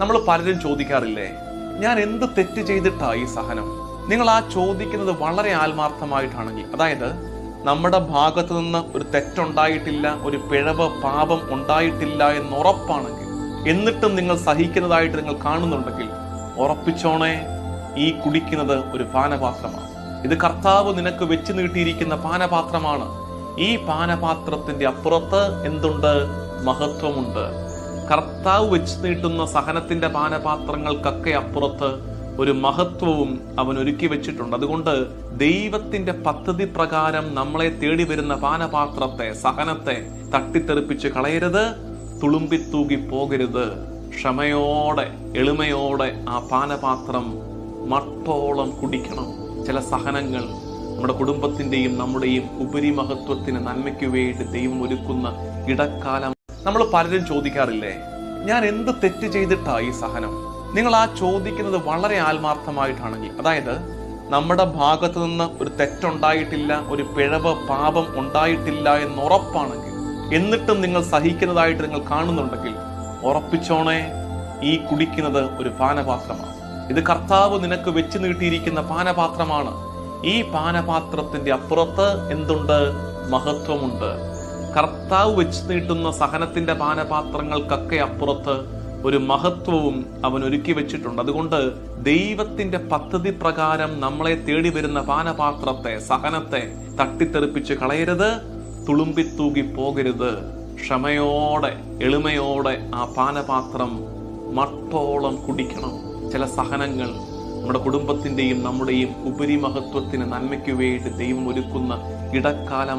നമ്മൾ പലരും ചോദിക്കാറില്ലേ ഞാൻ എന്ത് തെറ്റ് ചെയ്തിട്ടാ ഈ സഹനം? നിങ്ങൾ ആ ചോദിക്കുന്നത് വളരെ ആത്മാർത്ഥമായിട്ടാണെങ്കിൽ അതായത് നമ്മുടെ ഭാഗത്തു നിന്ന് ഒരു തെറ്റുണ്ടായിട്ടില്ല ഒരു പിഴവ് പാപം ഉണ്ടായിട്ടില്ല എന്ന് ഉറപ്പാണെങ്കിൽ എന്നിട്ടും നിങ്ങൾ സഹിക്കുന്നതായിട്ട് നിങ്ങൾ കാണുന്നുണ്ടെങ്കിൽ ഉറപ്പിച്ചോണേ ഈ കുടിക്കുന്നത് ഒരു പാനപാത്രമാണ്. ഇത് കർത്താവ് നിനക്ക് വെച്ച് നീട്ടിയിരിക്കുന്ന പാനപാത്രമാണ്. ഈ പാനപാത്രത്തിന്റെ അപ്പുറത്ത് എന്തുണ്ട്? മഹത്വമുണ്ട്. കർത്താവ് വെച്ച് നീട്ടുന്ന സഹനത്തിന്റെ പാനപാത്രങ്ങൾക്കൊക്കെ അപ്പുറത്ത് ഒരു മഹത്വവും അവൻ ഒരുക്കി വെച്ചിട്ടുണ്ട്. അതുകൊണ്ട് ദൈവത്തിന്റെ പദ്ധതി പ്രകാരം നമ്മളെ തേടി വരുന്ന പാനപാത്രത്തെ സഹനത്തെ തട്ടിത്തെറിപ്പിച്ച് കളയരുത് തുളുമ്പിത്തൂകി പോകരുത്. ക്ഷമയോടെ എളിമയോടെ ആ പാനപാത്രം മട്ടോളം കുടിക്കണം. ചില സഹനങ്ങൾ നമ്മുടെ കുടുംബത്തിന്റെയും നമ്മുടെയും ഉപരിമഹത്വത്തിന് നന്മയ്ക്ക് വേണ്ടി ദൈവം ഒരുക്കുന്ന ഇടക്കാലം നമ്മൾ പലരും ചോദിക്കാറില്ലേ ഞാൻ എന്ത് തെറ്റ് ചെയ്തിട്ടാ ഈ സഹനം? നിങ്ങൾ ആ ചോദിക്കുന്നത് വളരെ ആത്മാർത്ഥമായിട്ടാണെങ്കിൽ അതായത് നമ്മുടെ ഭാഗത്തു നിന്ന് ഒരു തെറ്റുണ്ടായിട്ടില്ല ഒരു പിഴവ് പാപം ഉണ്ടായിട്ടില്ല എന്ന് ഉറപ്പാണെങ്കിൽ എന്നിട്ടും നിങ്ങൾ സഹിക്കുന്നതായിട്ട് നിങ്ങൾ കാണുന്നുണ്ടെങ്കിൽ ഉറപ്പിച്ചോണേ ഈ കുടിക്കുന്നത് ഒരു പാനപാത്രമാണ്. ഇത് കർത്താവ് നിനക്ക് വെച്ച് നീട്ടിയിരിക്കുന്ന പാനപാത്രമാണ്. ഈ പാനപാത്രത്തിന്റെ അപ്പുറത്ത് എന്തുണ്ട്? മഹത്വമുണ്ട്. കർത്താവ് വെച്ച് നീട്ടുന്ന സഹനത്തിന്റെ പാനപാത്രങ്ങൾക്കൊക്കെ അപ്പുറത്ത് ഒരു മഹത്വവും അവൻ ഒരുക്കി വെച്ചിട്ടുണ്ട്. അതുകൊണ്ട് ദൈവത്തിന്റെ പദ്ധതി പ്രകാരം നമ്മളെ തേടി വരുന്ന പാനപാത്രത്തെ സഹനത്തെ തട്ടിത്തെറിപ്പിച്ച് കളയരുത് തുളുമ്പിത്തൂകി പോകരുത്. ക്ഷമയോടെ എളിമയോടെ ആ പാനപാത്രം മട്ടോളം കുടിക്കണം. ചില സഹനങ്ങൾ നമ്മുടെ കുടുംബത്തിന്റെയും നമ്മുടെയും ഉപരിമഹത്വത്തിന് നന്മയ്ക്ക് വേണ്ടി ദൈവം ഒരുക്കുന്ന ഇടക്കാലം